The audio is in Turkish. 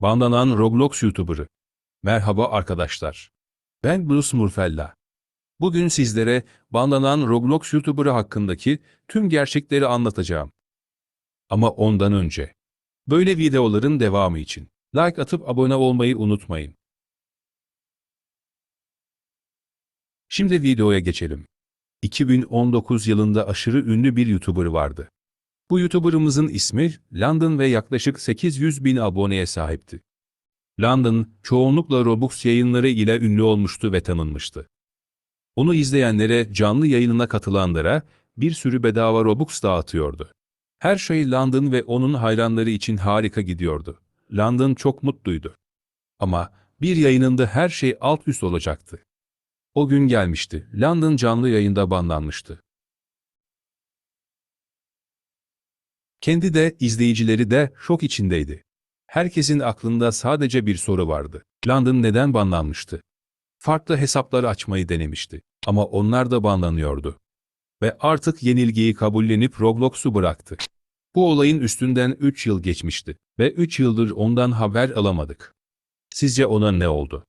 Bandanan Roblox YouTuber'ı. Merhaba arkadaşlar. Ben Bruce Murfella. Bugün sizlere bandanan Roblox YouTuber'ı hakkındaki tüm gerçekleri anlatacağım. Ama ondan önce, böyle videoların devamı için like atıp abone olmayı unutmayın. Şimdi videoya geçelim. 2019 yılında aşırı ünlü bir YouTuber vardı. Bu YouTuber'ımızın ismi London ve yaklaşık 800 bin aboneye sahipti. London, çoğunlukla Robux yayınları ile ünlü olmuştu ve tanınmıştı. Onu izleyenlere, canlı yayınına katılanlara bir sürü bedava Robux dağıtıyordu. Her şey London ve onun hayranları için harika gidiyordu. London çok mutluydu. Ama bir yayınında her şey alt üst olacaktı. O gün gelmişti. London canlı yayında banlanmıştı. Kendi de, izleyicileri de şok içindeydi. Herkesin aklında sadece bir soru vardı. London neden banlanmıştı? Farklı hesapları açmayı denemişti. Ama onlar da banlanıyordu. Ve artık yenilgiyi kabullenip Roblox'u bıraktı. Bu olayın üstünden 3 yıl geçmişti ve 3 yıldır ondan haber alamadık. Sizce ona ne oldu?